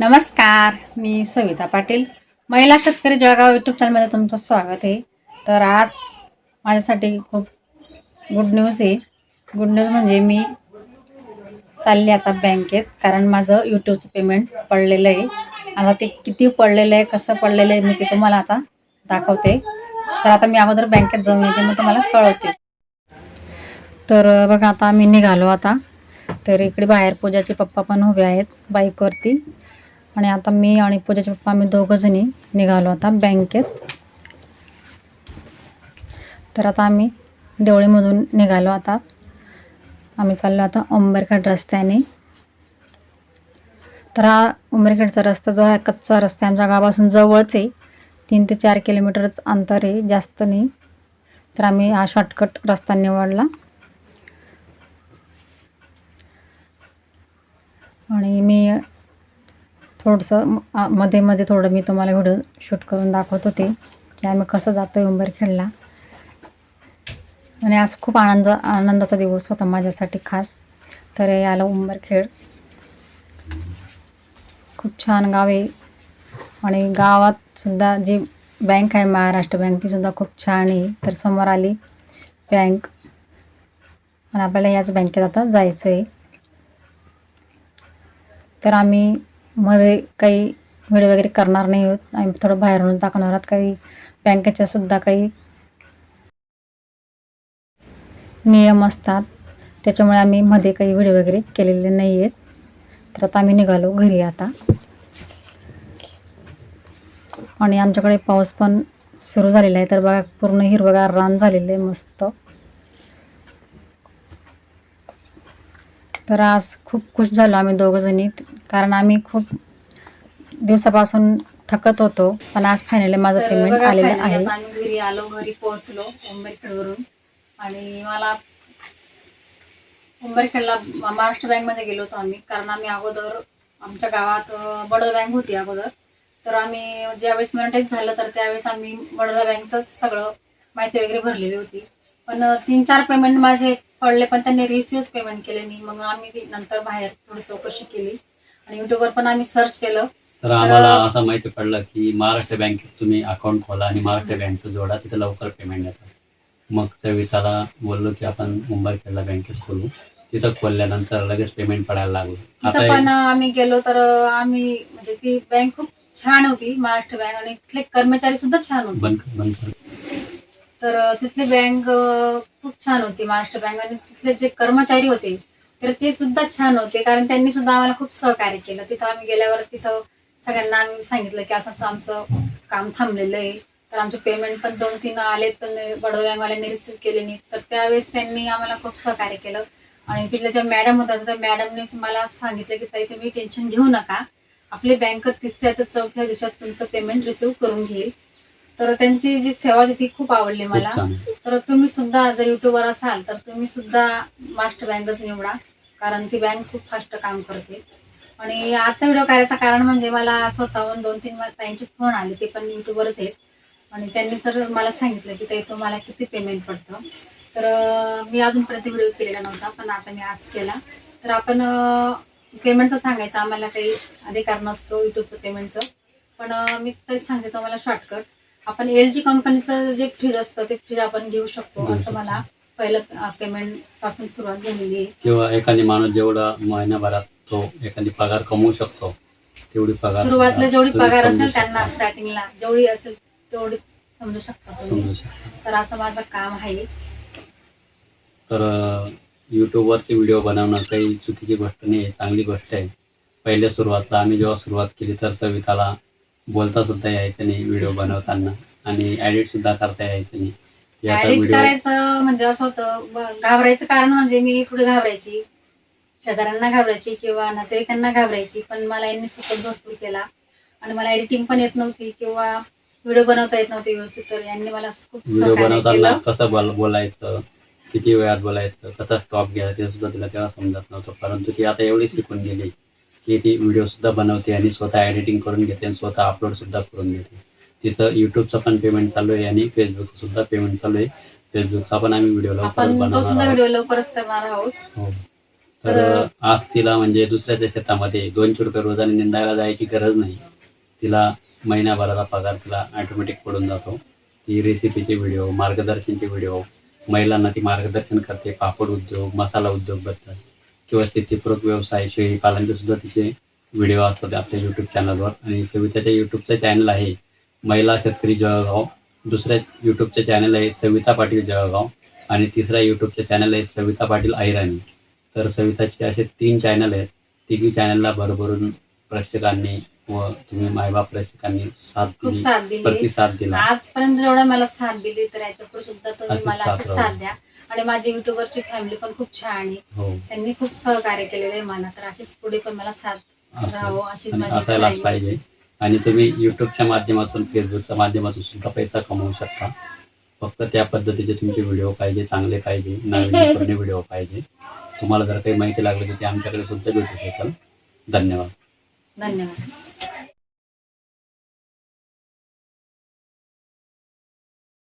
नमस्कार मी सविता पाटील. महिला शेतकरी जळगाव यूट्यूब चॅनलमध्ये तुमचं स्वागत आहे. तर आज माझ्यासाठी खूप गुड न्यूज आहे. गुड न्यूज म्हणजे मी चालली आता बँकेत कारण माझं यूट्यूबचं पेमेंट पडलेलं आहे. आता ते किती पडलेलं आहे कसं पडलेलं आहे मी ते तुम्हाला आता दाखवते. तर आता मी अगोदर बँकेत जाऊन येते मग तुम्हाला कळवते. तर बघा आता आम्ही निघालो आता. तर इकडे बाहेर पूजाचे पप्पा पण उभे आहेत बाईकवरती. आणि आता मी आणि पूजाचे पप्पा आम्ही दोघंजणी निघालो आता बँकेत. तर आता आम्ही देवळीमधून निघालो आता. आम्ही चाललो आता उंबरखेड रस्त्याने. तर हा उंबरखेडचा रस्ता जो आहे कच्चा रस्ता आहे. आमच्या गावापासून जवळच आहे. तीन ते चार किलोमीटरच अंतर आहे जास्त नाही. तर आम्ही हा शॉर्टकट रस्ता निवडला. आणि मी थोडंसं म- मध्ये मध्ये थोडं मी तुम्हाला व्हिडिओ शूट करून दाखवत होते की आम्ही कसं जातो आहे उंबरखेडला आणि आज खूप आनंद आनंदाचा दिवस होता माझ्यासाठी खास. तर हे आलं उंबरखेड खूप छान गाव आहे. आणि गावातसुद्धा जी बँक आहे महाराष्ट्र बँक तीसुद्धा खूप छान आहे. तर समोर आली बँक. आणि आपल्याला याच बँकेत आता जायचं आहे तर आम्ही मध्ये काही व्हिडिओ वगैरे करणार नाही आहोत आम्ही थोडं बाहेरून दाखवणार आहोत. काही बँकेच्या सुद्धा काही नियम असतात. त्याच्यामुळे आम्ही मध्ये काही व्हिडिओ वगैरे केलेले नाही आहेत. तर आता आम्ही निघालो घरी आता. आणि आमच्याकडे पाऊस पण सुरू झालेला आहे. तर बघा पूर्ण हिरवगार रान झालेलं आहे. मस्त. तर आज खूप खुश झालो आम्ही दोघं जणी. कारण आम्ही खूप दिवसापासून थकत होतो पण आज फायनली माझं पेमेंट आलेलं आहे. आम्ही घरी आलो घरी पोहोचलो उंबरखेडवरून आणि मला उंबरखेडला महाराष्ट्र बँकमध्ये गेलो होतो आम्ही. कारण आम्ही अगोदर आमच्या गावात बडोदा बँक होती अगोदर. तर आम्ही ज्यावेळेस मॉनिटाईज झालं तर त्यावेळेस आम्ही बडोदा बँकचं सगळं माहिती वगैरे भरलेली होती. पण तीन चार पेमेंट माझे पडले पण त्यांनी रिसिव्ह पेमेंट केले नाही. मग आम्ही नंतर बाहेर थोडी चौकशी केली. आणि युट्यूबवर पण आम्ही सर्च केलं. तर आम्हाला असं माहिती पडलं की महाराष्ट्र बँकेत तुम्ही अकाउंट खोला आणि महाराष्ट्र बँकचं जोडा तिथे लवकर पेमेंट येतं. मग सविताला बोललो की आपण मुंबई खेळला बँकेत खोलू. तिथं खोलल्यानंतर लगेच पेमेंट पडायला लागलो. तिथं पण आम्ही गेलो तर आम्ही म्हणजे ती बँक खूप छान होती महाराष्ट्र बँक आणि तिथले कर्मचारी सुद्धा छान होते. तर तिथली बँक खूप छान होती महाराष्ट्र बँक. आणि तिथले जे कर्मचारी होते तर ते सुद्धा छान होते. कारण त्यांनी सुद्धा आम्हाला खूप सहकार्य केलं. तिथं आम्ही गेल्यावर तिथं सगळ्यांना आम्ही सांगितलं की असं असं आमचं काम थांबलेलं आहे. तर आमचे पेमेंट पण दोन तीन आलेत पण बडोदा बँकवाल्यांनी रिसिव्ह केले नाही. तर त्यावेळेस त्यांनी आम्हाला खूप सहकार्य केलं. आणि तिथल्या ज्या मॅडम होत्या त्या मॅडमने मला सांगितलं की ताई तुम्ही टेन्शन घेऊ नका. आपली बँक तिसऱ्या तर चौथ्या दिवसात तुमचं पेमेंट रिसिव्ह करून घेईल. तर त्यांची जी सेवा ती खूप आवडली मला. तर तुम्ही सुद्धा जर युट्यूबवर असाल तर तुम्ही सुद्धा महाराष्ट्र बँकच निवडा. कारण ती बँक खूप फास्ट काम करते. आणि आजचा व्हिडिओ करायचं कारण म्हणजे मला स्वतःहून दोन तीन ताईंचे फोन आले ते पण युट्यूबवरच आहेत. आणि त्यांनी सर मला सांगितलं की ताई तुम्हाला किती पेमेंट पडतं. तर मी अजूनपर्यंत व्हिडिओ केलेला नव्हता पण आता मी आज केला. तर आपण पेमेंट तर सांगायचं आम्हाला काही अधिकार नसतो युट्यूबचं पेमेंटचं पण मी तरी सांगते तुम्हाला शॉर्टकट आपण एल जी कंपनीचं जे फ्रीज असतं ते फ्रीज आपण घेऊ शकतो असं. मला पहिलं पेमेंटपासून सुरुवात झालेली आहे. किंवा एखादी माणूस जेवढा महिन्याभरात तो एखादी पगार कमवू शकतो तेवढी पगार सुरुवातीला जेवढी पगार असेल त्यांना. स्टार्टिंगला जेवढी असेल तेवढी समजू शकता तर असं माझं काम आहे. तर यूट्यूबवरती व्हिडिओ बनवणं काही चुकीची गोष्ट नाही चांगली गोष्ट आहे. पहिल्या सुरुवातला आम्ही जेव्हा सुरुवात केली तर सविताला बोलता सुद्धा यायचं नाही व्हिडिओ बनवताना आणि एडिट सुद्धा करता यायचं नाही. एडिट व्हिडिओ करायचं म्हणजे असं होतं ब- घाबरायचं कारण म्हणजे मी थोडी घाबरायची? शेजाऱ्यांना घाबरायची किंवा नातेवाईकांना घाबरायची पण मला यांनी सपोर्ट भरपूर केला. आणि मला एडिटिंग पण येत नव्हती किंवा व्हिडिओ बनवता येत नव्हते व्यवस्थित तर यांनी मला खूप व्हिडिओ सहकार्य बनवताना केलं कसं बोल बोलायचं किती वेळात बोलायचं कसा स्टॉप घ्यायचा ते सुद्धा तिला तेव्हा समजत नव्हतं परंतु ती आता एवढी शिकून गेली. की ती व्हिडिओ सुद्धा बनवते आणि स्वतः एडिटिंग करून घेते आणि स्वतः अपलोड सुद्धा करून घेते. तिचं युट्यूबचं पण पेमेंट चालू आहे आणि फेसबुक सुद्धा पेमेंट चालू आहे. फेसबुकचा पण आम्ही व्हिडिओ लवकर बनवणार आहोत. हो. तर आज तिला म्हणजे दुसऱ्याच्या शेतामध्ये दोनशे रुपये रोजाने निंदायला जायची गरज नाही. तिला महिन्याभराचा पगार तिला ऑटोमॅटिक पडून जातो. ती रेसिपीचे व्हिडिओ मार्गदर्शनचे व्हिडिओ महिलांना ती मार्गदर्शन करते. पापड उद्योग मसाला उद्योगबद्दल किंवा शेतीपूरक व्यवसाय शेळी पालनचे सुद्धा तिचे व्हिडिओ असतात आपल्या यूट्यूब चॅनलवर आणि सविताच्या यूट्यूबचं चॅनल आहे महिला शेतकरी जळगाव. दुसऱ्या यूट्यूबचं चॅनल आहे सविता पाटील जळगाव. आणि तिसरा यूट्यूबचं चॅनल आहे सविता पाटील ऐराणी. तर सविताचे असे तीन चॅनल आहेत. तिन्ही चॅनलला भरभरून प्रेक्षकांनी व तुम्ही मायबाप प्रेक्षकांनी साथ खूप दिली. साथ दिली. प्रतिसाद दिला. आजपर्यंत जेवढा मला साथ दिली तर याच्यापुढे सुद्धा तुम्ही मला अशी. साथ द्या. आणि माझी युट्यूबवरची फॅमिली पण खूप छान आहे. हो. त्यांनी खूप सहकार्य केलेलं आहे मला तर अशीच पुढे पण मला साथ राहावं अशीच माझी. पाहिजे. आणि तुम्ही युट्यूबच्या माध्यमातून फेसबुकच्या माध्यमातून सुद्धा पैसा कमवू शकता. फक्त त्या पद्धतीचे तुमचे व्हिडिओ पाहिजे चांगले पाहिजे नवीन व्हिडिओ पाहिजे. तुम्हाला जर काही माहिती लागली तर ते आमच्याकडे सुद्धा भेटू शकेल. धन्यवाद. धन्यवाद.